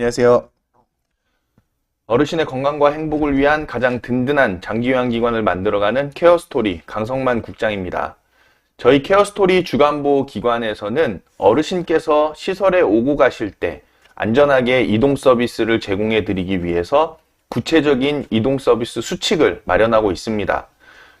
안녕하세요. 어르신의 건강과 행복을 위한 가장 든든한 장기요양기관을 만들어가는 케어스토리 강성만 국장입니다. 저희 케어스토리 주간보호 기관에서는 어르신께서 시설에 오고 가실 때 안전하게 이동 서비스를 제공해 드리기 위해서 구체적인 이동 서비스 수칙을 마련하고 있습니다.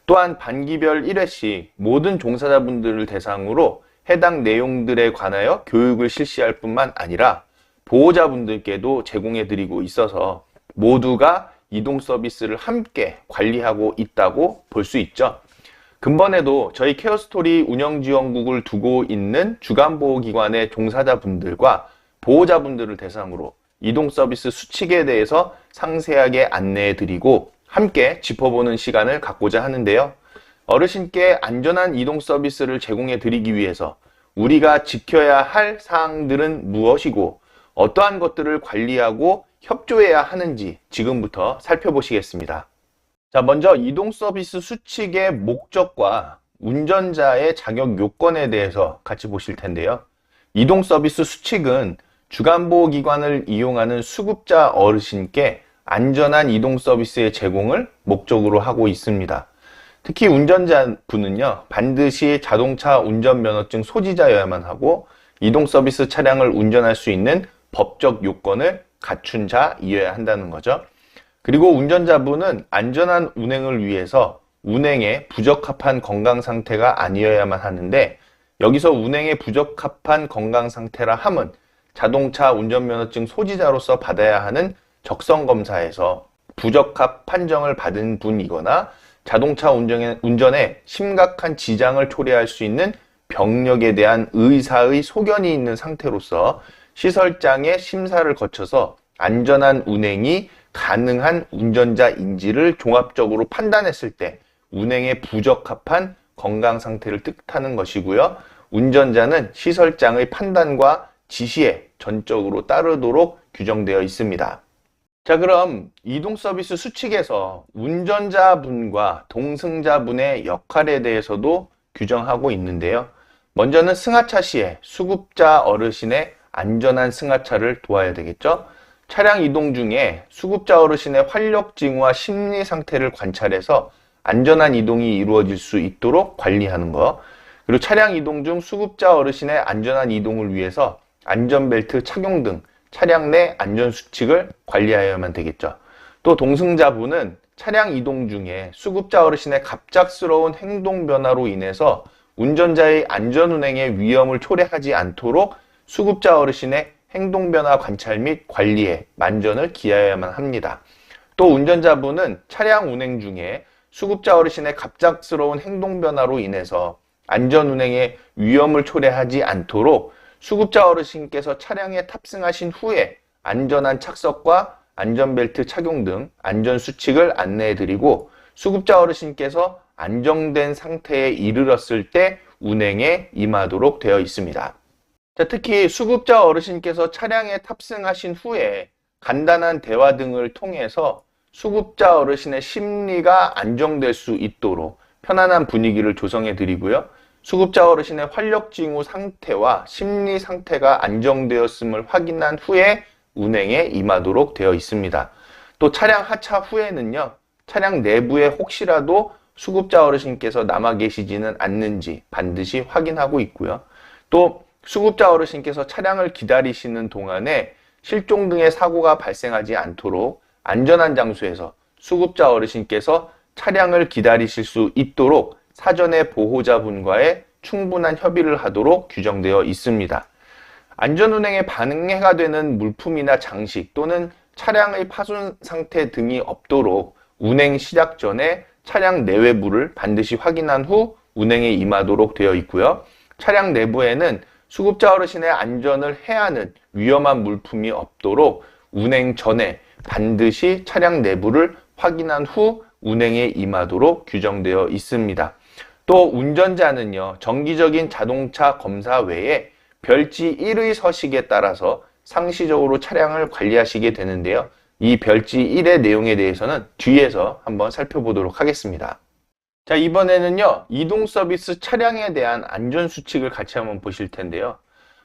또한 반기별 1회씩 모든 종사자분들을 대상으로 해당 내용들에 관하여 교육을 실시할 뿐만 아니라 보호자분들께도 제공해 드리고 있어서 모두가 이동 서비스를 함께 관리하고 있다고 볼 수 있죠. 근본에도 저희 케어스토리 운영지원국을 두고 있는 주간보호기관의 종사자분들과 보호자분들을 대상으로 이동 서비스 수칙에 대해서 상세하게 안내해 드리고 함께 짚어보는 시간을 갖고자 하는데요. 어르신께 안전한 이동 서비스를 제공해 드리기 위해서 우리가 지켜야 할 사항들은 무엇이고 어떠한 것들을 관리하고 협조해야 하는지 지금부터 살펴보시겠습니다. 자, 먼저 이동 서비스 수칙의 목적과 운전자의 자격 요건에 대해서 같이 보실 텐데요. 이동 서비스 수칙은 주간보호기관을 이용하는 수급자 어르신께 안전한 이동 서비스의 제공을 목적으로 하고 있습니다. 특히 운전자분은요, 반드시 자동차 운전면허증 소지자여야만 하고 이동 서비스 차량을 운전할 수 있는 법적 요건을 갖춘 자이어야 한다는 거죠. 그리고 운전자분은 안전한 운행을 위해서 운행에 부적합한 건강 상태가 아니어야만 하는데 여기서 운행에 부적합한 건강 상태라 함은 자동차 운전면허증 소지자로서 받아야 하는 적성 검사에서 부적합 판정을 받은 분이거나 자동차 운전에, 운전에 심각한 지장을 초래할 수 있는 병력에 대한 의사의 소견이 있는 상태로서 시설장의 심사를 거쳐서 안전한 운행이 가능한 운전자인지를 종합적으로 판단했을 때 운행에 부적합한 건강 상태를 뜻하는 것이고요. 운전자는 시설장의 판단과 지시에 전적으로 따르도록 규정되어 있습니다. 자, 그럼 이동 서비스 수칙에서 운전자분과 동승자분의 역할에 대해서도 규정하고 있는데요. 먼저는 승하차 시에 수급자 어르신의 안전한 승하차를 도와야 되겠죠. 차량 이동 중에 수급자 어르신의 활력 징후와 심리 상태를 관찰해서 안전한 이동이 이루어질 수 있도록 관리하는 것. 그리고 차량 이동 중 수급자 어르신의 안전한 이동을 위해서 안전벨트 착용 등 차량 내 안전 수칙을 관리하여야만 되겠죠. 또 동승자분은 차량 이동 중에 수급자 어르신의 갑작스러운 행동 변화로 인해서 운전자의 안전 운행에 위험을 초래하지 않도록 수급자 어르신의 행동 변화 관찰 및 관리에 만전을 기하여야만 합니다. 또 운전자분은 차량 운행 중에 수급자 어르신의 갑작스러운 행동 변화로 인해서 안전 운행에 위험을 초래하지 않도록 수급자 어르신께서 차량에 탑승하신 후에 안전한 착석과 안전벨트 착용 등 안전 수칙을 안내해 드리고 수급자 어르신께서 안정된 상태에 이르렀을 때 운행에 임하도록 되어 있습니다. 자, 특히 수급자 어르신께서 차량에 탑승하신 후에 간단한 대화 등을 통해서 수급자 어르신의 심리가 안정될 수 있도록 편안한 분위기를 조성해 드리고요. 수급자 어르신의 활력 징후 상태와 심리 상태가 안정되었음을 확인한 후에 운행에 임하도록 되어 있습니다. 또 차량 하차 후에는요, 차량 내부에 혹시라도 수급자 어르신께서 남아 계시지는 않는지 반드시 확인하고 있고요. 또 수급자 어르신께서 차량을 기다리시는 동안에 실종 등의 사고가 발생하지 않도록 안전한 장소에서 수급자 어르신께서 차량을 기다리실 수 있도록 사전에 보호자분과의 충분한 협의를 하도록 규정되어 있습니다. 안전운행에 반응해가 되는 물품이나 장식 또는 차량의 파손 상태 등이 없도록 운행 시작 전에 차량 내외부를 반드시 확인한 후 운행에 임하도록 되어 있고요. 차량 내부에는 수급자 어르신의 안전을 해하는 위험한 물품이 없도록 운행 전에 반드시 차량 내부를 확인한 후 운행에 임하도록 규정되어 있습니다. 또 운전자는요, 정기적인 자동차 검사 외에 별지 1의 서식에 따라서 상시적으로 차량을 관리하시게 되는데요. 이 별지 1의 내용에 대해서는 뒤에서 한번 살펴보도록 하겠습니다. 자, 이번에는요, 이동 서비스 차량에 대한 안전 수칙을 같이 한번 보실 텐데요.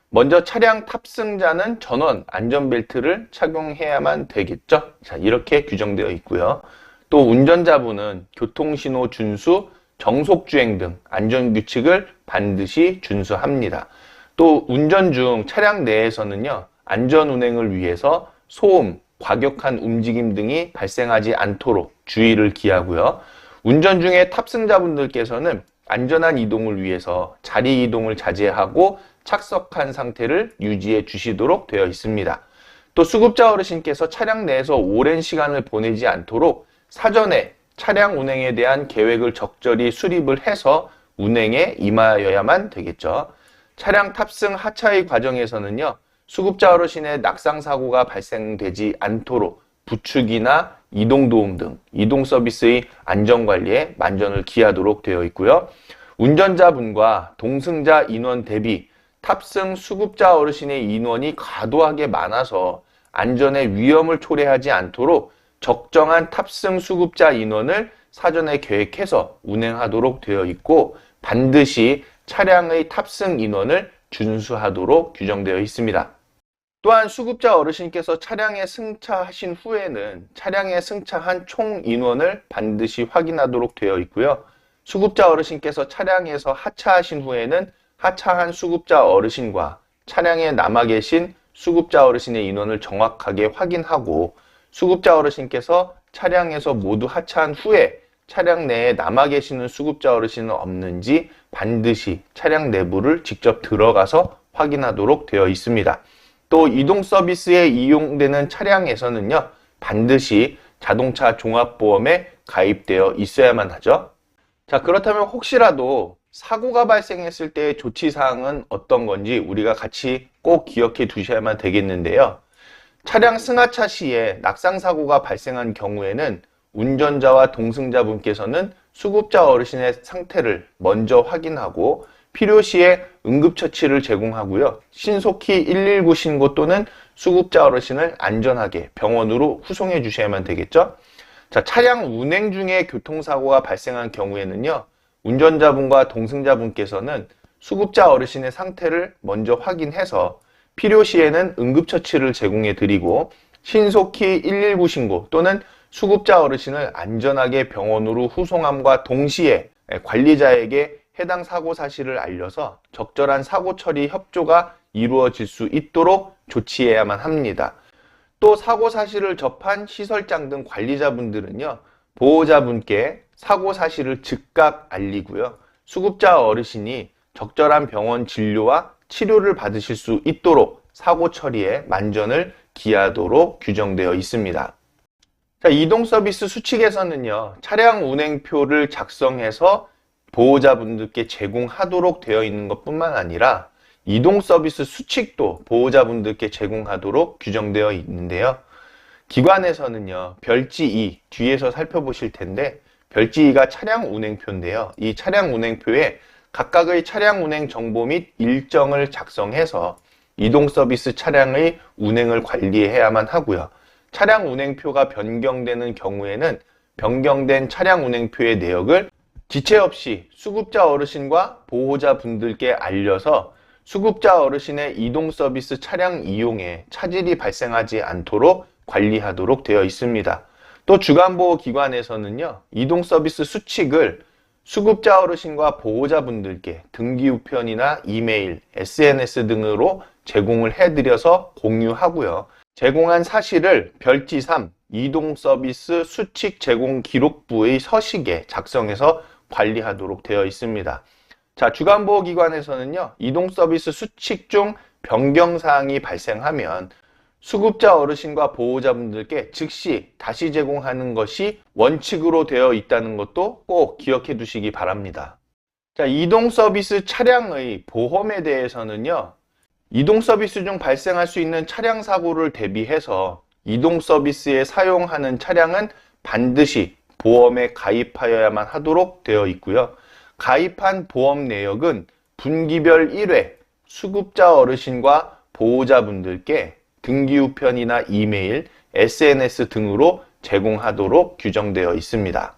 먼저 차량 탑승자는 전원 안전벨트를 착용해야만 되겠죠. 자, 이렇게 규정되어 있고요. 또 운전자분은 교통신호 준수, 정속주행 등 안전규칙을 반드시 준수합니다. 또 운전 중 차량 내에서는요, 안전운행을 위해서 소음, 과격한 움직임 등이 발생하지 않도록 주의를 기하고요. 운전 중에 탑승자분들께서는 안전한 이동을 위해서 자리 이동을 자제하고 착석한 상태를 유지해 주시도록 되어 있습니다. 또 수급자 어르신께서 차량 내에서 오랜 시간을 보내지 않도록 사전에 차량 운행에 대한 계획을 적절히 수립을 해서 운행에 임하여야만 되겠죠. 차량 탑승 하차의 과정에서는요, 수급자 어르신의 낙상 사고가 발생되지 않도록 부축이나 이동 도움 등 이동 서비스의 안전 관리에 만전을 기하도록 되어 있고요. 운전자분과 동승자 인원 대비 탑승 수급자 어르신의 인원이 과도하게 많아서 안전에 위험을 초래하지 않도록 적정한 탑승 수급자 인원을 사전에 계획해서 운행하도록 되어 있고 반드시 차량의 탑승 인원을 준수하도록 규정되어 있습니다. 또한 수급자 어르신께서 차량에 승차하신 후에는 차량에 승차한 총 인원을 반드시 확인하도록 되어 있고요. 수급자 어르신께서 차량에서 하차하신 후에는 하차한 수급자 어르신과 차량에 남아 계신 수급자 어르신의 인원을 정확하게 확인하고 수급자 어르신께서 차량에서 모두 하차한 후에 차량 내에 남아 계시는 수급자 어르신은 없는지 반드시 차량 내부를 직접 들어가서 확인하도록 되어 있습니다. 또 이동 서비스에 이용되는 차량에서는요, 반드시 자동차 종합보험에 가입되어 있어야만 하죠. 자, 그렇다면 혹시라도 사고가 발생했을 때의 조치사항은 어떤 건지 우리가 같이 꼭 기억해 두셔야만 되겠는데요. 차량 승하차 시에 낙상사고가 발생한 경우에는 운전자와 동승자분께서는 수급자 어르신의 상태를 먼저 확인하고 필요시에 응급처치를 제공하고요. 신속히 119 신고 또는 수급자 어르신을 안전하게 병원으로 후송해 주셔야만 되겠죠. 자, 차량 운행 중에 교통사고가 발생한 경우에는요. 운전자분과 동승자분께서는 수급자 어르신의 상태를 먼저 확인해서 필요시에는 응급처치를 제공해 드리고 신속히 119 신고 또는 수급자 어르신을 안전하게 병원으로 후송함과 동시에 관리자에게 해당 사고 사실을 알려서 적절한 사고 처리 협조가 이루어질 수 있도록 조치해야만 합니다. 또 사고 사실을 접한 시설장 등 관리자분들은요, 보호자분께 사고 사실을 즉각 알리고요, 수급자 어르신이 적절한 병원 진료와 치료를 받으실 수 있도록 사고 처리에 만전을 기하도록 규정되어 있습니다. 자, 이동 서비스 수칙에서는요, 차량 운행표를 작성해서 보호자분들께 제공하도록 되어 있는 것 뿐만 아니라 이동 서비스 수칙도 보호자분들께 제공하도록 규정되어 있는데요. 기관에서는요, 별지 2 뒤에서 살펴보실 텐데 별지 2가 차량 운행표인데요. 이 차량 운행표에 각각의 차량 운행 정보 및 일정을 작성해서 이동 서비스 차량의 운행을 관리해야만 하고요. 차량 운행표가 변경되는 경우에는 변경된 차량 운행표의 내역을 지체 없이 수급자 어르신과 보호자 분들께 알려서 수급자 어르신의 이동 서비스 차량 이용에 차질이 발생하지 않도록 관리하도록 되어 있습니다. 또 주간보호 기관에서는요, 이동 서비스 수칙을 수급자 어르신과 보호자 분들께 등기 우편이나 이메일, SNS 등으로 제공을 해드려서 공유하고요. 제공한 사실을 별지 3 이동 서비스 수칙 제공 기록부의 서식에 작성해서 관리하도록 되어 있습니다. 자, 주간보호기관에서는요, 이동 서비스 수칙 중 변경사항이 발생하면 수급자 어르신과 보호자분들께 즉시 다시 제공하는 것이 원칙으로 되어 있다는 것도 꼭 기억해 두시기 바랍니다. 자, 이동 서비스 차량의 보험에 대해서는요, 이동 서비스 중 발생할 수 있는 차량 사고를 대비해서 이동 서비스에 사용하는 차량은 반드시 보험에 가입하여야만 하도록 되어 있고요. 가입한 보험 내역은 분기별 1회 수급자 어르신과 보호자분들께 등기 우편이나 이메일, SNS 등으로 제공하도록 규정되어 있습니다.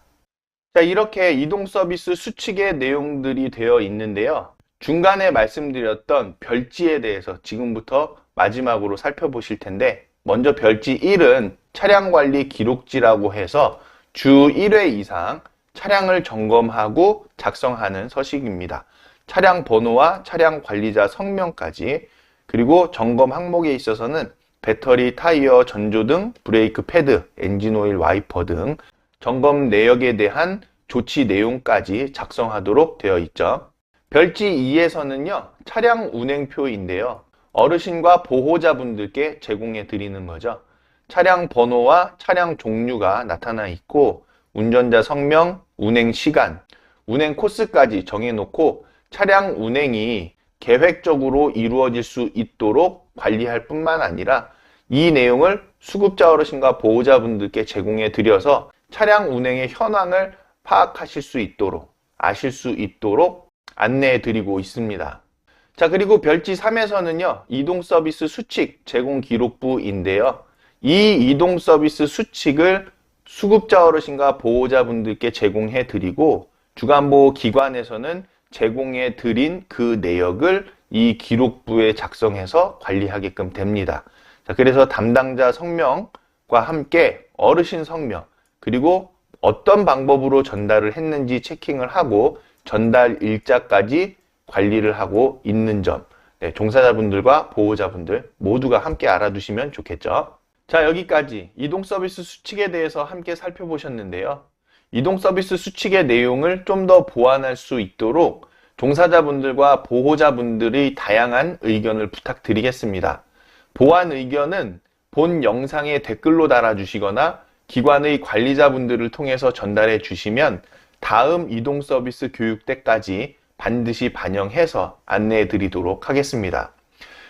자, 이렇게 이동 서비스 수칙의 내용들이 되어 있는데요. 중간에 말씀드렸던 별지에 대해서 지금부터 마지막으로 살펴보실 텐데 먼저 별지 1은 차량 관리 기록지라고 해서 주 1회 이상 차량을 점검하고 작성하는 서식입니다. 차량 번호와 차량 관리자 성명까지 그리고 점검 항목에 있어서는 배터리, 타이어, 전조등, 브레이크 패드, 엔진 오일, 와이퍼 등 점검 내역에 대한 조치 내용까지 작성하도록 되어 있죠. 별지 2에서는요, 차량 운행표인데요. 어르신과 보호자분들께 제공해 드리는 거죠. 차량 번호와 차량 종류가 나타나 있고, 운전자 성명, 운행 시간, 운행 코스까지 정해놓고 차량 운행이 계획적으로 이루어질 수 있도록 관리할 뿐만 아니라 이 내용을 수급자 어르신과 보호자분들께 제공해 드려서 차량 운행의 현황을 파악하실 수 있도록 아실 수 있도록 안내해 드리고 있습니다. 자, 그리고 별지 3에서는요, 이동 서비스 수칙 제공 기록부인데요. 이 이동 서비스 수칙을 수급자 어르신과 보호자분들께 제공해 드리고 주간보호 기관에서는 제공해 드린 그 내역을 이 기록부에 작성해서 관리하게끔 됩니다. 자, 그래서 담당자 성명과 함께 어르신 성명, 그리고 어떤 방법으로 전달을 했는지 체킹을 하고 전달 일자까지 관리를 하고 있는 점, 네, 종사자분들과 보호자분들 모두가 함께 알아두시면 좋겠죠. 자, 여기까지 이동 서비스 수칙에 대해서 함께 살펴보셨는데요. 이동 서비스 수칙의 내용을 좀 더 보완할 수 있도록 종사자분들과 보호자분들의 다양한 의견을 부탁드리겠습니다. 보완 의견은 본 영상에 댓글로 달아주시거나 기관의 관리자분들을 통해서 전달해 주시면 다음 이동 서비스 교육 때까지 반드시 반영해서 안내해 드리도록 하겠습니다.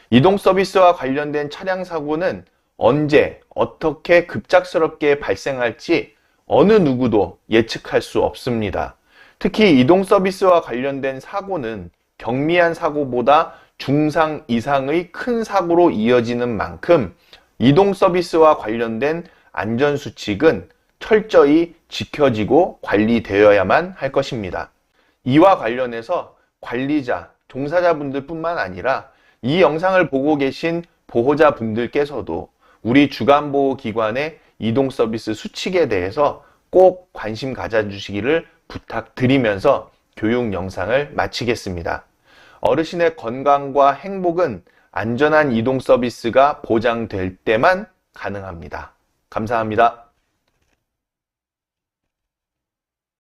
이동 서비스와 관련된 차량 사고는 언제, 어떻게 급작스럽게 발생할지 어느 누구도 예측할 수 없습니다. 특히 이동 서비스와 관련된 사고는 경미한 사고보다 중상 이상의 큰 사고로 이어지는 만큼 이동 서비스와 관련된 안전수칙은 철저히 지켜지고 관리되어야만 할 것입니다. 이와 관련해서 관리자, 종사자분들 뿐만 아니라 이 영상을 보고 계신 보호자분들께서도 우리 주간보호기관의 이동 서비스 수칙에 대해서 꼭 관심 가져주시기를 부탁드리면서 교육 영상을 마치겠습니다. 어르신의 건강과 행복은 안전한 이동 서비스가 보장될 때만 가능합니다. 감사합니다.